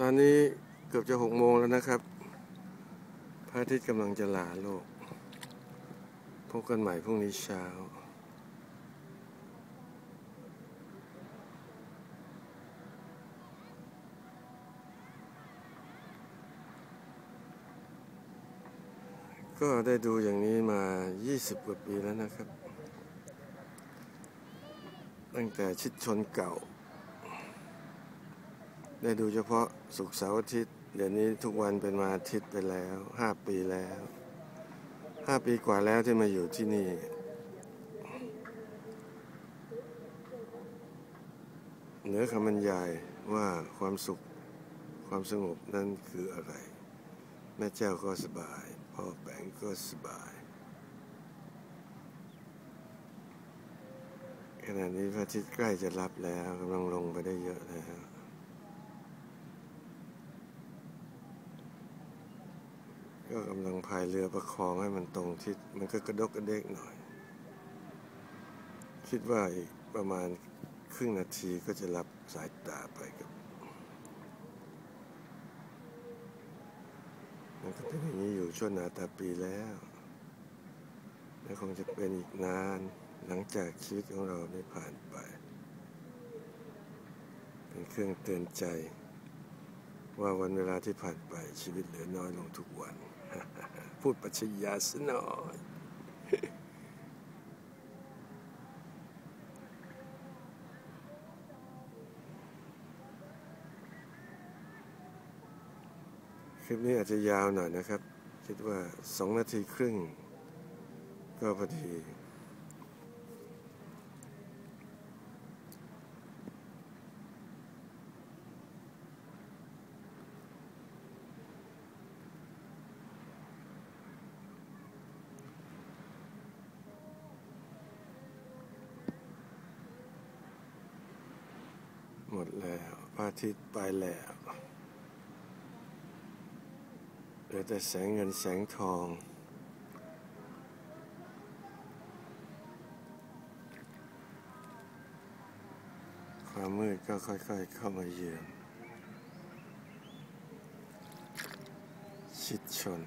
ตอนนี้เกือบจะหกโมงแล้วนะครับ พระอาทิตย์กำลังจะลาโลก พบกันใหม่พรุ่งนี้เช้าก็ได้ดูอย่างนี้มา 20 กว่าปีแล้วนะครับ ตั้งแต่ชิดชนเก่า ได้ดูเฉพาะศุกร์เสาร์อาทิตย์ เดี๋ยวนี้ทุกวันเป็นมาอาทิตย์ไปแล้ว5ปีแล้ว5ปีกว่าแล้วที่มาอยู่ที่นี่ เหนือคำบรรยายว่าความสุขความสงบนั้นคืออะไร แม่เจ้าก็สบาย พ่อแบงก็สบายขณะนี้พระอาทิตย์ใกล้จะรับแล้วกำลังลงไปได้เยอะแล้ว ก็กำลังพายเรือประคองให้มันตรงทิศมันก็กระดกกระเดกหน่อย คิดว่าอีกประมาณครึ่งนาทีก็จะรับสายตาไปกับ มันก็เป็นอย่างนี้อยู่ช่วงนาตาปีแล้วและคงจะเป็นอีกนานหลังจากชีวิตของเราได้ผ่านไป เป็นเครื่องเตือนใจว่าวันเวลาที่ผ่านไปชีวิตเหลือน้อยลงทุกวัน พูดปัชญาสหน่อยคลิปนี้อาจจะยาวหน่อยนะครับ คิดว่าสองนาทีครึ่งก็พอดี หมดแล้วพระอาทิตย์ไปแล้วเหลือแต่แสงเงินแสงทอง ความมืดก็ค่อยๆเข้ามาเยือนชิดชน